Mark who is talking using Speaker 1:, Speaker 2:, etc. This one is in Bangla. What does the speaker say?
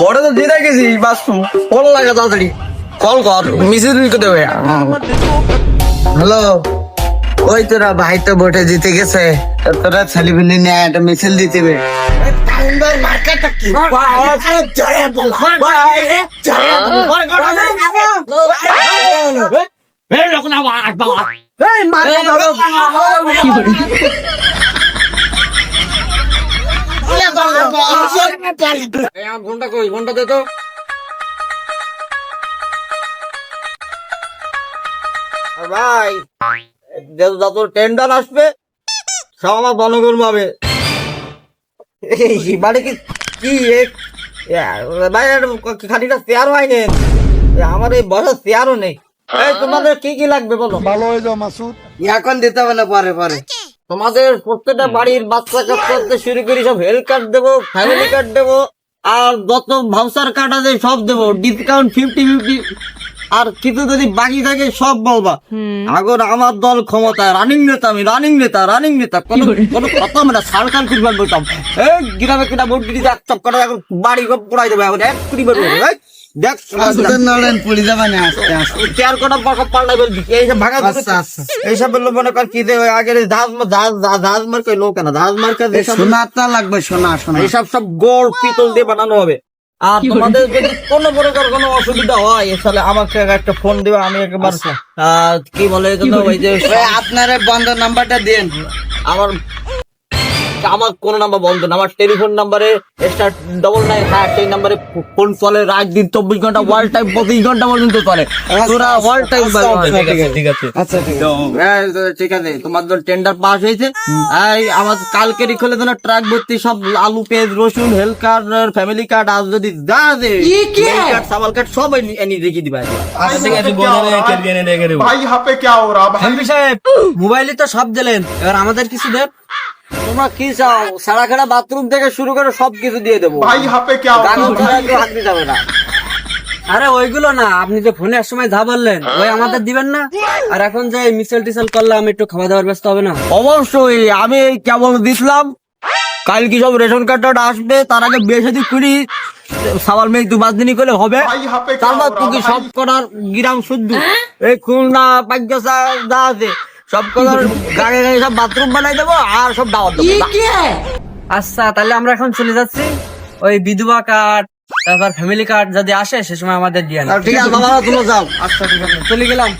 Speaker 1: বড় তো জিতে গেছি বাসু কল লাগা তাড়াতাড়ি কল কর মিসেস দিকে দেবে
Speaker 2: হ্যালো ওই তোরা ভাই তো ভোটে জিতে গেছে তোরা ছেলেপিলে নিয়ে একটা মিছিল দিতে হবে
Speaker 1: এই আমার ফোনটা কই? ফোনটা দে তো। ভাই যত যত টেন্ডার আসবে সব আমার বনগর পাবে। এই বাড়ি কি কি ভাই আর খানিকটা চেয়ারও আমার এই বসার চেয়ারও নেই। তোমাদের কি কি লাগবে বলো? ভালো হয়ে যাও মাসুদ।
Speaker 2: এখন দিতে হবে না পরে পরে।
Speaker 1: তোমাদের প্রত্যেকটা বাড়ির বাচ্চা কাচ্চা শুরু করি সব হেলথ কার্ড দেবো ফ্যামিলি কার্ড দেবো আর যত ভাউচার কার্ড আছে সব দেবো। ডিসকাউন্ট ফিফটি ফিফটি আর কিছু যদি বাকি থাকে সব বলবা। আগর আমার দল ক্ষমতায় রানিং নেতা আমি রানিং নেতা রানিং নেতা। কোনো কোনো কথা মানে সরকার কুরবান বলতাম। এই গ্রামে কিনা ভোট দিতে এক চক্করে এখন বাড়ি পোড়াই দেবে এখন এক কুড়ি বের এই, দেখ
Speaker 2: যাবে না আস্তে আস্তে।
Speaker 1: কটা পাকা বলবি
Speaker 2: আচ্ছা আচ্ছা।
Speaker 1: মনে কর কি জাহাজ জাহাজ মার্কা লোক না
Speaker 2: লাগবে সোনা সোনা।
Speaker 1: সব গোড় পিতল দিয়ে বানানো হবে। আর তোমাদের যদি কোনো কর কোনো অসুবিধা হয় তাহলে আমাকে একটা ফোন দিবে আমি একবার আহ, কি বলে ওই যে
Speaker 2: আপনার বন্ধ নাম্বারটা দিন।
Speaker 1: আমার আমার কোন নাম্বার বন্ধ না আমার টেলিফোন নাম্বারে স্টার ডবল নাইন হ্যাঁ সেই নাম্বারে ফোন চলে রাত দিন চব্বিশ ঘণ্টা ওয়ার্ল্ড টাইম পঁচিশ ঘণ্টা পর্যন্ত চলে। তোরা টাইম
Speaker 2: ঠিক আছে আচ্ছা ঠিক আছে
Speaker 1: তোমার জন্য টেন্ডার পাস হয়েছে। এই আমার কালকে খোলে তোমার ট্রাক ভর্তি সব আলু পেঁয়াজ রসুন হেলথ কার্ড ফ্যামিলি কার্ড আর যদি যা সাবাল কার্ড সব এনে
Speaker 2: আচ্ছা,
Speaker 3: আচ্ছা, রেখে দিবা। ভাই হাপে কে ওরা
Speaker 2: ভাই সাহেব মোবাইলে তো সব দিলেন এবার আমাদের কিছু দেন।
Speaker 1: তোমরা কি চাও? সারা খেলা বাথরুম থেকে শুরু করে সব কিছু দিয়ে দেবো।
Speaker 3: ভাই
Speaker 1: হাপে কে হাত দিতে হবে না।
Speaker 2: আরে ওইগুলো না আপনি যে ফোনে সময় যা বললেন ওই আমাদের দিবেন না? আর এখন যে মিশেল টিসেল করলাম একটু খাওয়া দাওয়ার ব্যস্ত হবে না?
Speaker 1: অবশ্যই আমি এই কেমন দিছিলাম। কাল কি সব রেশন কার্ডটা আসবে তার আগে বেশি দিক খুঁড়ি সাবাল মেয়ে দু পাঁচ দিনই করে হবে তারপর তুই সব করার গ্রাম শুদ্ধ। হ্যাঁ? এই খুলনা পাগ্য যা আছে। সব কলার গাড়ি গাড়ি সব বাথরুম বানাই দেবো আর সব দাওয়াত দেবো।
Speaker 2: আচ্ছা তাহলে আমরা এখন চলে যাচ্ছি। ওই বিধবা কার্ড তারপর ফ্যামিলি কার্ড যদি আসে সে সময় আমাদের দিয়ে
Speaker 1: ঠিক আছে বাবা তুমি যাও।
Speaker 2: আচ্ছা ঠিক আছে চলে গেলাম।